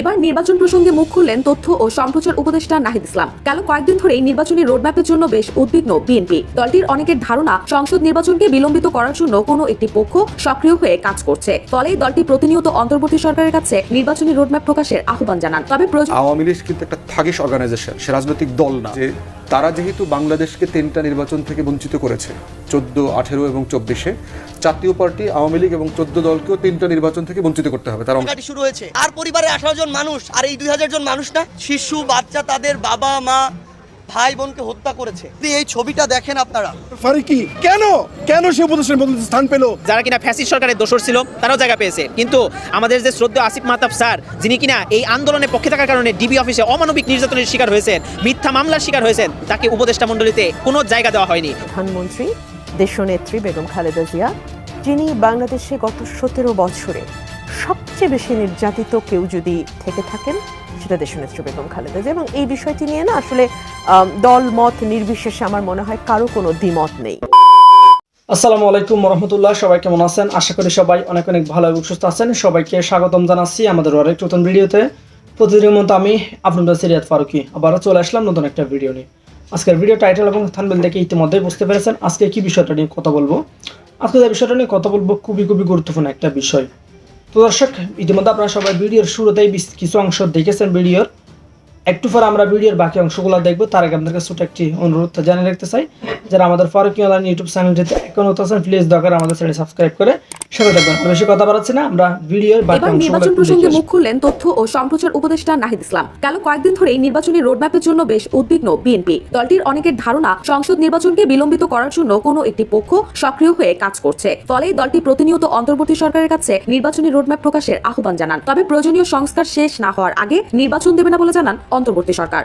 এবার নির্বাচন প্রসঙ্গে মুখ খুললেন তথ্য ও সম্প্রচার উপদেষ্টা নাহিদ ইসলাম। গেল কয়েকদিন ধরেই নির্বাচনী রোডম্যাপের জন্য বেশ উদ্বিগ্ন বিএনপি। দলটির অনেকের ধারণা, সংসদ নির্বাচনকে বিলম্বিত করার জন্য কোনো একটি পক্ষ সক্রিয় হয়ে কাজ করছে। ফলে দলটি প্রতিনিয়ত অন্তর্বর্তী সরকারের কাছে নির্বাচনী রোডম্যাপ প্রকাশের আহ্বান জানান। তবে আওয়ামী লীগ কিন্তু একটা থাগিস অর্গানাইজেশন সে রাজনৈতিক দল না। যে তারা যেহেতু বাংলাদেশকে তিনটা নির্বাচন থেকে বঞ্চিত করেছে, চোদ্দ, আঠেরো এবং চব্বিশে জাতীয় পার্টি আওয়ামী লীগ এবং চোদ্দ দলকেও তিনটা নির্বাচন থেকে বঞ্চিত করতে হবে তার অংশ। কাটি শুরু হয়েছে। আর পরিবারে আঠারো জন মানুষ আর এই দুই হাজার জন মানুষ না শিশু বাচ্চা তাদের বাবা মা ভাই বোনকে হত্যা করেছে। এই ছবিটা দেখেন আপনারা। ফারুকি কেন? কেন সে উপদেশের স্থান পেল? যারা কিনা ফ্যাসিস্ট সরকারের দোষর ছিল তারাও জায়গা পেয়েছে। কিন্তু আমাদের যে শ্রদ্ধা আসিফ মাহতাব স্যার যিনি কিনা এই আন্দোলনের পক্ষে থাকার কারণে ডিবি অফিসে অমানবিক নির্যাতনের শিকার হয়েছেন মিথ্যা মামলার শিকার হয়েছেন তাকে উপদেষ্টা মণ্ডলীতে কোনো জায়গা দেওয়া হয়নি। প্রধানমন্ত্রী দেশনেত্রী বেগম খালেদা জিয়া যিনি বাংলাদেশে গত সতেরো বছরে সবচেয়ে বেশি নির্যাতিত কেউ যদি থেকে থাকেন, সেটা দেশনেত্রী বেগম খালেদা এবং এই বিষয়টি নিয়ে না আসলে দল মত নির্বিশেষে আমার মনে হয় কারও কোনো দ্বিমত নেই। আসসালামু আলাইকুম রহমতুল্লাহ সবাই কেমন আছেন? আশা করি সবাই অনেক অনেক ভালো এবং সুস্থ আছেন। সবাইকে স্বাগতম জানাচ্ছি আমাদের আরেক নতুন ভিডিওতে। প্রতিদিনের মতো আমি আপনাদের সিরিয়াত ফারুকি আবারও চলে আসলাম নতুন একটা ভিডিও নিয়ে। আজকের ভিডিও টাইটেল এবং থানবেল দেখে ইতিমধ্যেই বুঝতে পেরেছেন আজকে কি বিষয়টা নিয়ে কথা বলব। আজকে যে বিষয়টা নিয়ে কথা বলব খুবই খুবই গুরুত্বপূর্ণ একটা বিষয়। তো দর্শক, ইতিমধ্যে আপনারা সবাই ভিডিওর শুরুতেই কিছু অংশ দেখেছেন ভিডিওর। একটু পর আমরা ভিডিওর বাকি অংশগুলো দেখব। তার আগে আপনাদের কাছে ছোট একটি অনুরোধ জানিয়ে রাখতে চাই যারা আমাদের ফারুকি অনলাইন ইউটিউব চ্যানেলটিতে এখন হতে আছেন প্লিজ দরকার আমাদের চ্যানেল সাবস্ক্রাইব করে সাথে থাকবেন। আর বেশি কথা বাড়াচ্ছি না আমরা ভিডিওর বাকি নির্বাচন প্রসঙ্গে মুখ খুললেন তথ্য ও সম্প্রচার উপদেষ্টা নাহিদ ইসলাম। গেল কয়েকদিন ধরেই নির্বাচনী রোডম্যাপের জন্য বেশ উদ্বিগ্ন বিএনপি। দলটির অনেকের ধারণা সংসদ নির্বাচনকে বিলম্বিত করার জন্য কোনো একটি পক্ষ সক্রিয় হয়ে কাজ করছে। ফলে দলটি প্রতিনিয়ত অন্তর্বর্তী সরকারের কাছে নির্বাচনী রোডম্যাপ প্রকাশের আহ্বান জানান। তবে প্রয়োজনীয় সংস্কার শেষ না হওয়ার আগে নির্বাচন দেবে না বলে জানান অন্তর্বর্তী সরকার।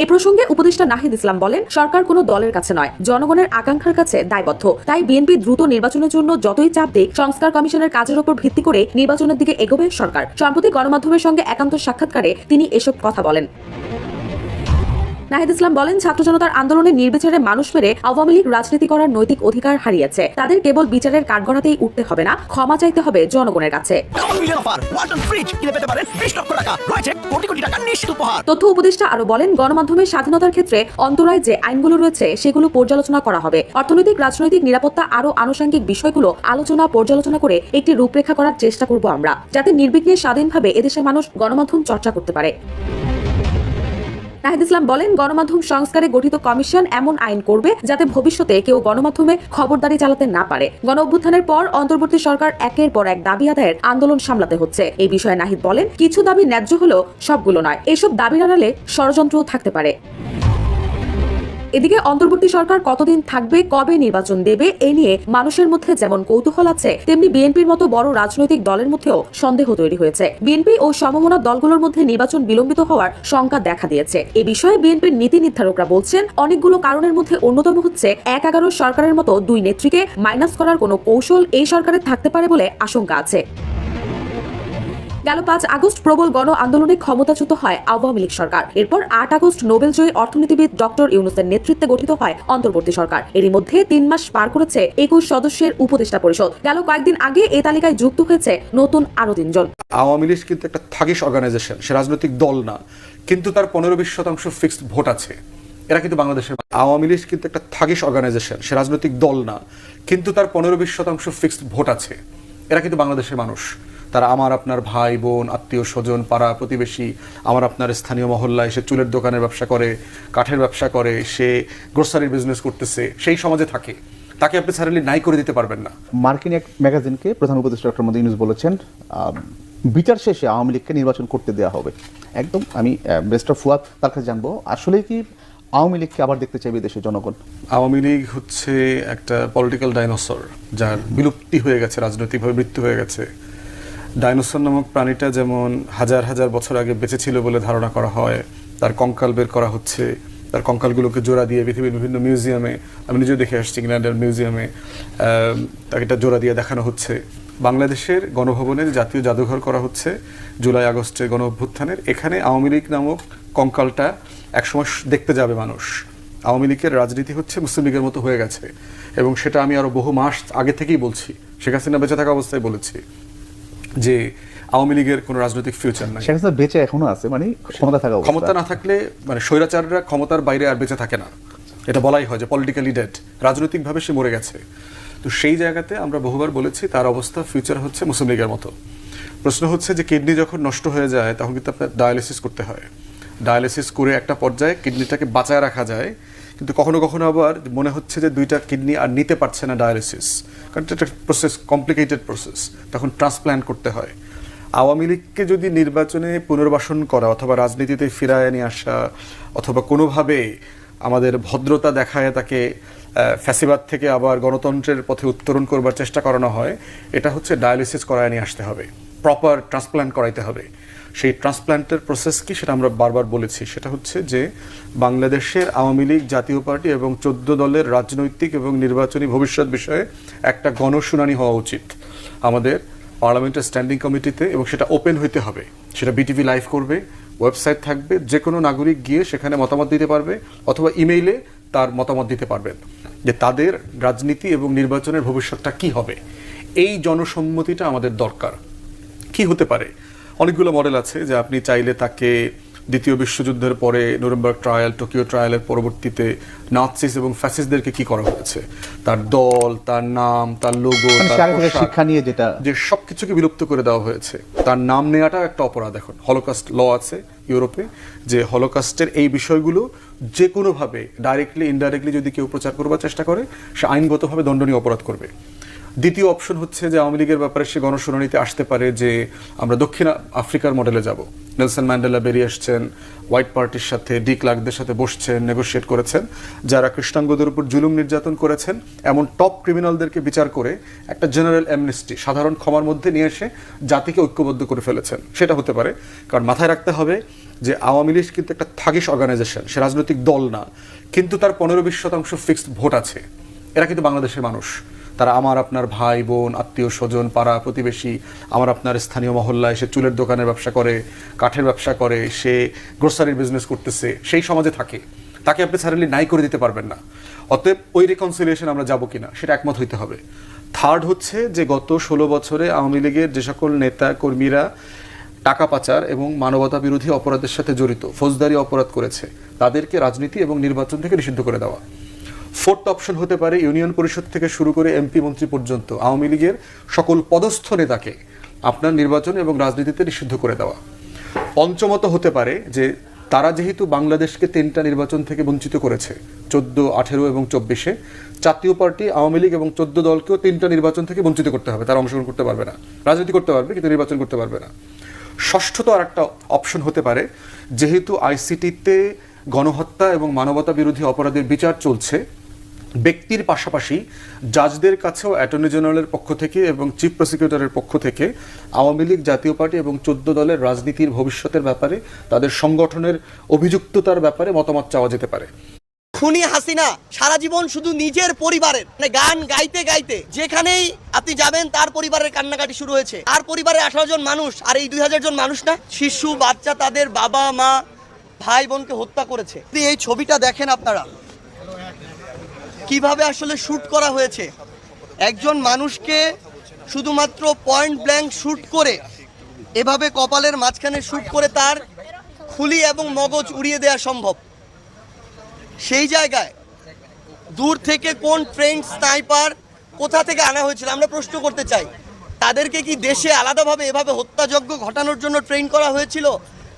এই প্রসঙ্গে উপদেষ্টা নাহিদ ইসলাম বলেন, সরকার কোনো দলের কাছে নয়, জনগণের আকাঙ্ক্ষার কাছে দায়বদ্ধ তাই বিএনপি দ্রুত নির্বাচনের জন্য যতই চাপ দিক, সংস্কার কমিশনের কাজের উপর ভিত্তি করে নির্বাচনের দিকে এগোবে সরকার। সম্প্রতি গণমাধ্যমের সঙ্গে একান্ত সাক্ষাৎকারে তিনি এসব কথা বলেন। নাহিদ ইসলাম বলেন ছাত্র জনতার আন্দোলনে নির্বিচারে মানুষ মেরে আওয়ামী লীগ রাজনীতি করার নৈতিক অধিকার হারিয়েছে। তাদের কেবল বিচারের কাঠগড়াতেই উঠতে হবে না ক্ষমা চাইতে হবে জনগণের কাছে। তথ্য উপদেষ্টা আরও বলেন গণমাধ্যমের স্বাধীনতার ক্ষেত্রে অন্তরায় যে আইনগুলো রয়েছে সেগুলো পর্যালোচনা করা হবে। অর্থনৈতিক রাজনৈতিক নিরাপত্তা আরও আনুষঙ্গিক বিষয়গুলো আলোচনা পর্যালোচনা করে একটি রূপরেখা করার চেষ্টা করব আমরা যাতে নির্বিঘ্নে স্বাধীনভাবে এদেশের মানুষ গণমাধ্যম চর্চা করতে পারে। নাহিদ ইসলাম বলেন, গণমাধ্যম সংস্কারে গঠিত কমিশন এমন আইন করবে যাতে ভবিষ্যতে কেউ গণমাধ্যমে খবরদারি চালাতে না পারে। গণ অভ্যুত্থানের পর অন্তর্বর্তী সরকার একের পর এক দাবি আদায়ের আন্দোলন সামলাতে হচ্ছে। এই বিষয়ে নাহিদ বলেন, কিছু দাবি ন্যায্য হলেও সবগুলো নয়। এসব দাবির আড়ালে ষড়যন্ত্রও থাকতে পারে। এদিকে অন্তর্বর্তী সরকার কতদিন থাকবে, কবে নির্বাচন দেবে, এ নিয়ে মানুষের মধ্যে যেমন কৌতূহল আছে, তেমনি বিএনপির মতো বড় রাজনৈতিক দলের মধ্যেও সন্দেহ তৈরি হয়েছে। বিএনপি ও সমমনা দলগুলোর মধ্যে নির্বাচন বিলম্বিত হওয়ার শঙ্কা দেখা দিয়েছে। এ বিষয়ে বিএনপির নীতি নির্ধারকরা বলছেন, অনেকগুলো কারণের মধ্যে অন্যতম হচ্ছে এক এগারো সরকারের মতো দুই নেত্রীকে মাইনাস করার কোনো কৌশল এই সরকারে থাকতে পারে বলে আশঙ্কা আছে। গেল পাঁচ আগস্ট প্রবল গণ আন্দোলনে ক্ষমতাচ্যুত হয় আওয়ামী লীগ সরকার। এরপর আট আগস্ট নোবেলজয়ী অর্থনীতিবিদ ডক্টর ইউনুসের নেতৃত্বে গঠিত হয় অন্তর্বর্তী সরকার। এরই মধ্যে তিন মাস পার করেছে একুশ সদস্যের উপদেষ্টা পরিষদ। গেল কয়েকদিন আগে এ তালিকায় যুক্ত হয়েছে নতুন আরও তিনজন। আওয়ামী লীগ কিন্তু একটা থাগিস অর্গানাইজেশন সে রাজনৈতিক দল না। কিন্তু তার পনেরো বিশ শতাংশ ফিক্সড ভোট আছে। এরা কিন্তু বাংলাদেশের আওয়ামী লীগ কিন্তু একটা থাগিস অর্গানাইজেশন সে রাজনৈতিক দল না। কিন্তু তার পনেরো বিশ শতাংশ ফিক্সড ভোট আছে। এরা কিন্তু বাংলাদেশের মানুষ। তারা আমার আপনার ভাই বোন আত্মীয় স্বজন পাড়া প্রতিবেশী আমার আপনার স্থানীয় মহল্লায় সে চুলের দোকানের ব্যবসা করে কাঠের ব্যবসা করে সে গ্রোসারির বিজনেস করতেছে সেই সমাজে থাকে। তাকে আপনি সারেলি নাই করে দিতে পারবেন না। মার্কিন এক ম্যাগাজিনকে প্রধান উপদেষ্টা ডক্টর মোদী ইউনুস বলেছেন বিচার শেষে আওয়ামী লীগকে নির্বাচন করতে দেওয়া হবে। একদম আমি বেস্টার ফুয়াদ তার কাছে জানব। আসলে কি আওয়ামী লীগকে আবার দেখতে চাইবে দেশের জনগণ? আওয়ামী লীগ হচ্ছে একটা পলিটিক্যাল ডাইনোসর যার বিলুপ্তি হয়ে গেছে রাজনৈতিকভাবে মৃত্যু হয়ে গেছে। ডাইনোসর নামক প্রাণীটা যেমন হাজার হাজার বছর আগে বেঁচে ছিল বলে ধারণা করা হয়, তার কঙ্কাল বের করা হচ্ছে, তার কঙ্কালগুলোকে জোড়া দিয়ে পৃথিবীর বিভিন্ন মিউজিয়ামে, আমি নিজেও দেখে আসছি ইংল্যান্ডের মিউজিয়ামে তাকে এটা জোড়া দিয়ে দেখানো হচ্ছে। বাংলাদেশের গণভবনের জাতীয় জাদুঘর করা হচ্ছে জুলাই আগস্টের গণ অভ্যুত্থানের এখানে আওয়ামী লীগ নামক কঙ্কালটা একসময় দেখতে যাবে মানুষ। আওয়ামী লীগের রাজনীতি হচ্ছে মুসলিম লীগের মতো হয়ে গেছে এবং সেটা আমি আরও বহু মাস আগে থেকেই বলছি। শেখ হাসিনা বেঁচে থাকা অবস্থায় বলেছি। যে আওয়ামী লীগের কোনো রাজনৈতিক ফিউচার নাই। শেখ হাসিনা বেঁচে এখনও আছে মানে ক্ষমতা থাকা ক্ষমতা না থাকলে মানে স্বৈরাচাররা ক্ষমতার বাইরে আর বেঁচে থাকে না। এটা বলাই হয় যে পলিটিক্যালি ডেড রাজনৈতিকভাবে সে মরে গেছে। তো সেই জায়গাতে আমরা বহুবার বলেছি তার অবস্থা ফিউচার হচ্ছে মুসলিম লীগের মতো। প্রশ্ন হচ্ছে যে কিডনি যখন নষ্ট হয়ে যায় তখন কিন্তু আপনার ডায়ালিসিস করতে হয়। ডায়ালিসিস করে একটা পর্যায়ে কিডনিটাকে বাঁচায় রাখা যায়। কিন্তু কখনো কখনো আবার মনে হচ্ছে যে দুইটা কিডনি আর নিতে পারছে না ডায়ালিসিস কারণ এটা একটা প্রসেস কমপ্লিকেটেড প্রসেস তখন ট্রান্সপ্ল্যান্ট করতে হয়। আওয়ামী লীগকে যদি নির্বাচনে পুনর্বাসন করা অথবা রাজনীতিতে ফিরায় নিয়ে আসা অথবা কোনোভাবে আমাদের ভদ্রতা দেখায় তাকে ফ্যাসিবাদ থেকে আবার গণতন্ত্রের পথে উত্তরণ করবার চেষ্টা করানো হয়, এটা হচ্ছে ডায়ালিসিস করায় নিয়ে আসতে হবে। প্রপার ট্রান্সপ্ল্যান্ট করাইতে হবে। সেই ট্রান্সপ্ল্যান্টের প্রসেস কি সেটা আমরা বারবার বলেছি। সেটা হচ্ছে যে বাংলাদেশের আওয়ামী লীগ, জাতীয় পার্টি এবং চোদ্দ দলের রাজনৈতিক এবং নির্বাচনী ভবিষ্যৎ বিষয়ে একটা গণশুনানি হওয়া উচিত। আমাদের পার্লামেন্টের স্ট্যান্ডিং কমিটিতে এবং সেটা ওপেন হইতে হবে। সেটা বিটিভি লাইভ করবে, ওয়েবসাইট থাকবে যে কোনো নাগরিক গিয়ে সেখানে মতামত দিতে পারবে অথবা ইমেইলে তার মতামত দিতে পারবেন যে তাদের রাজনীতি এবং নির্বাচনের ভবিষ্যৎটা কি হবে। এই জনসম্মতিটা আমাদের দরকার। কি হতে পারে? অনেকগুলো মডেল আছে যে আপনি চাইলে তাকে দ্বিতীয় বিশ্বযুদ্ধের পরে নুরেমবার্গ ট্রায়াল টোকিও ট্রায়ালের পরবর্তীতে নাৎসিস এবং ফ্যাসিসদেরকে কি করা হয়েছে? তার দল তার নাম তার লোগো মানে শিক্ষা নিয়ে যেটা যে সবকিছুকে বিলুপ্ত করে দেওয়া হয়েছে। তার নাম নেওয়াটাও একটা অপরাধ এখন। হলোকাস্ট ল আছে ইউরোপে যে হলোকাস্টের এই বিষয়গুলো যে কোনোভাবে ডাইরেক্টলি ইনডাইরেক্টলি যদি কেউ প্রচার করবার চেষ্টা করে সে আইনগতভাবে দণ্ডনীয় অপরাধ করবে। দ্বিতীয় অপশন হচ্ছে যে আওয়ামী লীগের ব্যাপারে সে গণশুনানিতে আসতে পারে যে আমরা দক্ষিণ আফ্রিকার মডেলে যাব। নেলসন ম্যান্ডেলা বেরিয়ে আসছেন, হোয়াইট পার্টির সাথে ডি ক্লার্কদের সাথে বসছেন নেগোশিয়েট করেছেন, যারা কৃষ্ণাঙ্গদের উপর জুলুম নির্যাতন করেছেন, এমন টপ ক্রিমিনালদেরকে বিচার করে একটা জেনারেল অ্যামনেস্টি সাধারণ ক্ষমার মধ্যে নিয়ে এসে জাতিকে ঐক্যবদ্ধ করে ফেলেছেন। সেটা হতে পারে, কারণ মাথায় রাখতে হবে যে আওয়ামী লীগ কিন্তু একটা থাগিস অর্গানাইজেশন সে রাজনৈতিক দল না, কিন্তু তার পনেরো বিশ শতাংশ ফিক্সড ভোট আছে। এরা কিন্তু বাংলাদেশের মানুষ। তারা আমার আপনার ভাই, বোন, আত্মীয় স্বজন, পাড়া প্রতিবেশী, আমার আপনার স্থানীয় মহল্লায় সে চুলের দোকানের ব্যবসা করে, কাঠের ব্যবসা করে, সে গ্রোসারির বিজনেস করতেছে, সেই সমাজে থাকে। তাকে আপনি সারেলি নাই করে দিতে পারবেন না। অতএব ওই রিকনসিলিয়েশন আমরা যাব কিনা, সেটা একমত হইতে হবে। থার্ড হচ্ছে যে গত ষোলো বছরে আওয়ামী লীগের যে সকল নেতা, কর্মীরা টাকা পাচার এবং মানবতা বিরোধী অপরাধের সাথে জড়িত, ফৌজদারি অপরাধ করেছে, তাদেরকে রাজনীতি এবং নির্বাচন থেকে নিষিদ্ধ করে দেওয়া। ফোর্থ অপশন হতে পারে ইউনিয়ন পরিষদ থেকে শুরু করে এমপি মন্ত্রী পর্যন্ত। আওয়ামী লীগের সকল পদস্থ নেতাকে আপনার নির্বাচন এবং রাজনীতিতে নিষিদ্ধ করে দেওয়া। পঞ্চমত হতে পারে যে তারা যেহেতু বাংলাদেশকে তিনটা নির্বাচন থেকে বঞ্চিত করেছে, চোদ্দ, আঠেরো এবং চব্বিশে, জাতীয় পার্টি, আওয়ামী লীগ এবং চোদ্দ দলকেও তিনটা নির্বাচন থেকে বঞ্চিত করতে হবে। তারা অংশগ্রহণ করতে পারবে না। রাজনীতি করতে পারবে, কিন্তু নির্বাচন করতে পারবে না। ষষ্ঠত আর একটা অপশন হতে পারে, যেহেতু আইসিটিতে গণহত্যা এবং মানবতা বিরোধী অপরাধের বিচার চলছে ব্যক্তির পাশাপাশি জাজদের কাছেও অ্যাটর্নি জেনারেলের পক্ষ থেকে এবং চিফ প্রসিকিউটরের পক্ষ থেকে আওয়ামী লীগ জাতীয় পার্টি এবং চোদ্দ দলের রাজনীতির ভবিষ্যতের ব্যাপারে, তাদের সংগঠনের অভিযুক্ততার ব্যাপারে মতামত চাওয়া যেতে পারে। খুনি হাসিনা সারা জীবন শুধু নিজের পরিবারের মানে গান গাইতে গাইতে যেখানেই আপনি যাবেন তার পরিবারের কান্নাকাটি শুরু হয়েছে। আর পরিবারে আঠারো জন মানুষ, আর এই দুই হাজার জন মানুষ না, শিশু, বাচ্চা তাদের বাবা, মা, ভাই, বোনকে হত্যা করেছে। এই ছবিটা দেখেন আপনারা কীভাবে আসলে শ্যুট করা হয়েছে? একজন মানুষকে শুধুমাত্র পয়েন্ট ব্ল্যাঙ্ক শ্যুট করে এভাবে কপালের মাঝখানে শুট করে তার খুলি এবং মগজ উড়িয়ে দেওয়া সম্ভব। সেই জায়গায় দূর থেকে কোন ট্রেন স্নাইপার কোথা থেকে আনা হয়েছিল আমরা প্রশ্ন করতে চাই। তাদেরকে কি দেশে আলাদাভাবে এভাবে হত্যাযজ্ঞ ঘটানোর জন্য ট্রেন করা হয়েছিল?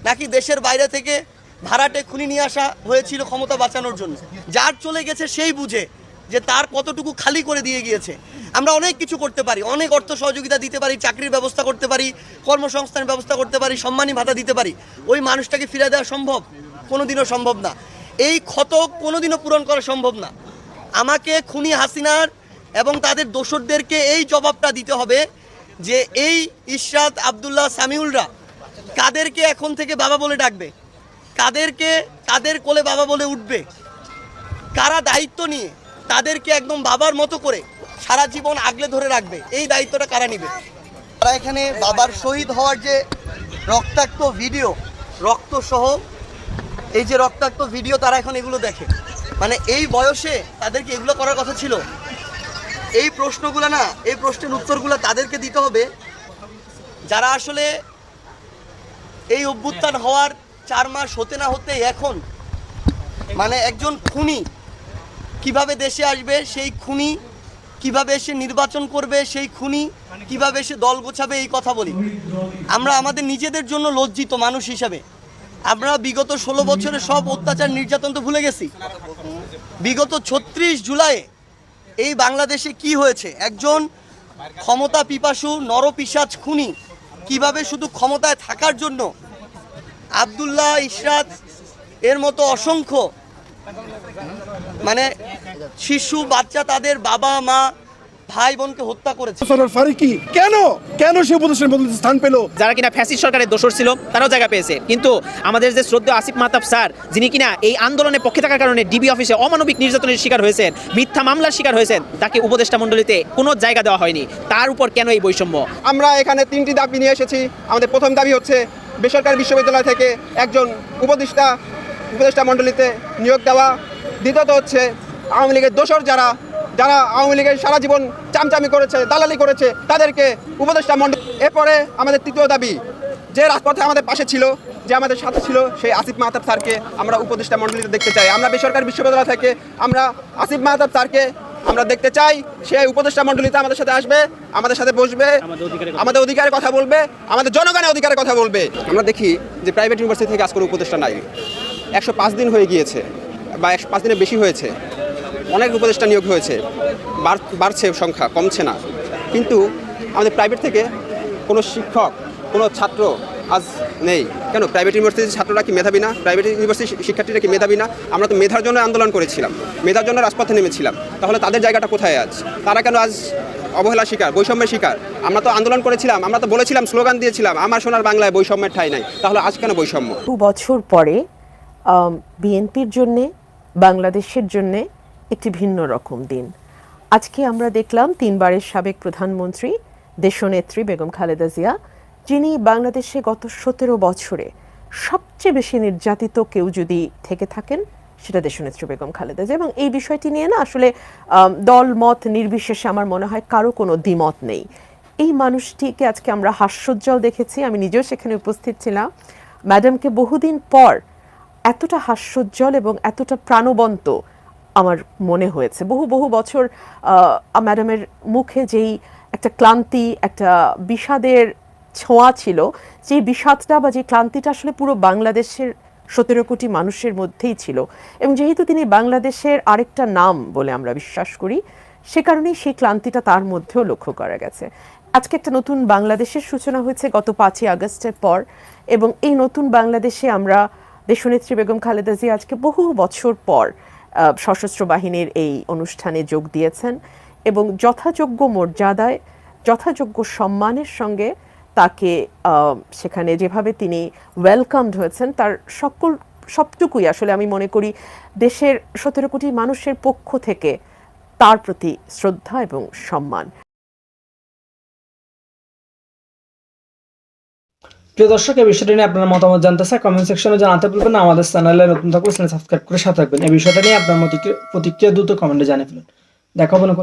নাকি দেশের বাইরে থেকে ভাড়াটে খুনি নিয়ে আসা হয়েছিল ক্ষমতা বাঁচানোর জন্য। যার চলে গেছে সেই বুঝে যে তার কতটুকু খালি করে দিয়ে গিয়েছে। আমরা অনেক কিছু করতে পারি, অনেক অর্থ সহযোগিতা দিতে পারি, চাকরির ব্যবস্থা করতে পারি, কর্মসংস্থানের ব্যবস্থা করতে পারি, সম্মানী ভাতা দিতে পারি। ওই মানুষটাকে ফিরে দেওয়া সম্ভব? কোনোদিনও সম্ভব না। এই ক্ষত কোনোদিনও পূরণ করা সম্ভব না। আমাকে খুনি হাসিনার এবং তাদের দোসরদেরকে এই জবাবটা দিতে হবে যে এই ইশরাত আবদুল্লাহ সামিউলরা কাদেরকে এখন থেকে বাবা বলে ডাকবে? কাদেরকে তাদের কোলে বাবা বলে উঠবে। কারা দায়িত্ব নিয়ে তাদেরকে একদম বাবার মতো করে সারা জীবন আগলে ধরে রাখবে, এই দায়িত্বটা কারা নিবে? তারা এখানে বাবার শহীদ হওয়ার যে রক্তাক্ত ভিডিও রক্ত সহ এই যে রক্তাক্ত ভিডিও তারা এখন এগুলো দেখে। মানে এই বয়সে তাদেরকে এগুলো করার কথা ছিল। এই প্রশ্নগুলো না, এই প্রশ্নের উত্তরগুলো তাদেরকে দিতে হবে। যারা আসলে এই অভ্যুত্থান হওয়ার চার মাস হতে না হতে এখন মানে একজন খুনি কীভাবে দেশে আসবে, সেই খুনি কীভাবে এসে নির্বাচন করবে, সেই খুনি কীভাবে এসে দল গোছাবে, এই কথা বলি। আমরা আমাদের নিজেদের জন্য লজ্জিত মানুষ হিসাবে। আমরা বিগত ষোলো বছরে সব অত্যাচার নির্যাতন তো ভুলে গেছি। বিগত ছত্রিশ জুলাই এই বাংলাদেশে কি হয়েছে? একজন ক্ষমতা পিপাসু নরপিসাজ খুনি কীভাবে শুধু ক্ষমতায় থাকার জন্য আবদুল্লাহ ইশরাত এর মতো অসংখ্য মানে শিশু বাচ্চা তাদের বাবা মা ভাই বোনকে হত্যা করেছে। ফারুকি কেন? কেন সে উপদেশের মধ্যে স্থান পেল? যারা কিনা ফ্যাসিস্ট সরকারের দোষর ছিল তারাও জায়গা পেয়েছে। কিন্তু আমাদের যে শ্রদ্ধেয় আসিফ মাহতাব স্যার যিনি কিনা এই আন্দোলনের পক্ষে থাকার কারণে ডিবি অফিসে অমানবিক নির্যাতনের শিকার হয়েছেন মিথ্যা মামলার শিকার হয়েছেন তাকে উপদেষ্টা মণ্ডলীতে কোনো জায়গা দেওয়া হয়নি। তার উপর কেন এই বৈষম্য? আমরা এখানে তিনটি দাবি নিয়ে এসেছি। আমাদের প্রথম দাবি হচ্ছে বেসরকারি বিশ্ববিদ্যালয় থেকে একজন উপদেষ্টা উপদেষ্টা মণ্ডলীতে নিয়োগ দেওয়া। দ্বিতীয়ত হচ্ছে আওয়ামী লীগের দোসর যারা যারা আওয়ামী লীগের সারা জীবন চামচামি করেছে, দালালি করেছে, তাদেরকে উপদেষ্টা মণ্ডল এরপরে আমাদের তৃতীয় দাবি, যে রাজপথে আমাদের পাশে ছিল, যে আমাদের সাথে ছিল সেই আসিফ মাহতাব স্যারকে আমরা উপদেষ্টা মণ্ডলীতে দেখতে চাই। আমরা বেসরকারি বিশ্ববিদ্যালয় থেকে আমরা আসিফ মাহতাব স্যারকে আমরা দেখতে চাই সে উপদেষ্টা মণ্ডলীতে আমাদের সাথে আসবে আমাদের সাথে বসবে আমাদের অধিকারের কথা। বলবে আমাদের জনগণের অধিকারের কথা বলবে। আমরা দেখি যে প্রাইভেট ইউনিভার্সিটি থেকে আজ কোনো উপদেষ্টা নাই। একশো পাঁচ দিন হয়ে গিয়েছে বা একশো পাঁচ দিনের বেশি হয়েছে। অনেক উপদেষ্টা নিয়োগ হয়েছে বাড়- বাড়ছে সংখ্যা কমছে না। কিন্তু আমাদের প্রাইভেট থেকে কোনো শিক্ষক কোনো ছাত্র আজ নেই। কেন? প্রাইভেট ইউনিভার্সিটির ছাত্ররা কি মেধাবী না? প্রাইভেট ইউনিভার্সিটির শিক্ষার্থীরা কি মেধাবী না? আমরা তো মেধার জন্য আন্দোলন করেছিলাম। মেধার জন্য রাজপথে নেমেছিলাম। তাহলে তাদের জায়গাটা কোথায় আজ? তারা কেন আজ অবহেলা শিকার, বৈষম্যের শিকার? আমরা তো আন্দোলন করেছিলাম, আমরা তো বলেছিলাম, স্লোগান দিয়েছিলাম, আমার সোনার বাংলায় বৈষম্যের ঠাই নাই। তাহলে আজ কেন বৈষম্য? দু বছর পরে বিএনপির জন্যে, বাংলাদেশের জন্যে একটি ভিন্ন রকম দিন। আজকে আমরা দেখলাম তিনবারের সাবেক প্রধানমন্ত্রী, দেশনেত্রী বেগম খালেদা জিয়া যিনি বাংলাদেশে গত সতেরো বছরে সবচেয়ে বেশি নির্যাতিত কেউ যদি থেকে থাকেন, সেটা দেশনেত্রী বেগম খালেদা এবং এই বিষয়টি নিয়ে না আসলে দল মত নির্বিশেষে আমার মনে হয় কারও কোনো দ্বিমত নেই। এই মানুষটিকে আজকে আমরা হাস্যোজ্জ্বল দেখেছি। আমি নিজেও সেখানে উপস্থিত ছিলাম। ম্যাডামকে বহুদিন পর এতটা হাস্যোজ্জ্বল এবং এতটা প্রাণবন্ত আমার মনে হয়েছে। বহু বহু বছর ম্যাডামের মুখে যেই একটা ক্লান্তি, একটা বিষাদের ছোঁয়া ছিল, যে বিষাদটা বা যে ক্লান্তিটা আসলে পুরো বাংলাদেশের সতেরো কোটি মানুষের মধ্যেই ছিল। এবং যেহেতু তিনি বাংলাদেশের আরেকটা নাম বলে আমরা বিশ্বাস করি, সে কারণেই সেই ক্লান্তিটা তার মধ্যেও লক্ষ্য করা গেছে। আজকে একটা নতুন বাংলাদেশের সূচনা হয়েছে গত পাঁচই আগস্টের পর, এবং এই নতুন বাংলাদেশে আমরা দেশনেত্রী বেগম খালেদা জিয়া আজকে বহু বছর পর সশস্ত্র বাহিনীর এই অনুষ্ঠানে যোগ দিয়েছেন এবং যথাযোগ্য মর্যাদায়, যথাযোগ্য সম্মানের সঙ্গে তাকে সেখানে যেভাবে তিনি ওয়েলকামড হয়েছেন, তার সকল, সবটুকুই আসলে আমি মনে করি দেশের সতেরো কোটি মানুষের পক্ষ থেকে তার প্রতি শ্রদ্ধা এবং সম্মান। প্রিয় দর্শক এই বিষয়টা নিয়ে আপনার মতামত জানতে চাই কমেন্ট সেকশনে জানাতে ভুলবেন না। আমাদের চ্যানেলে নতুন থাকলে চ্যানেল সাবস্ক্রাইব করে সাথে থাকবেন। এই বিষয়টা নিয়ে আপনার মতিক্রিয়া- প্রতিক্রিয়া দ্রুত কমেন্টে জানিয়ে ফেলুন। দেখা হবে না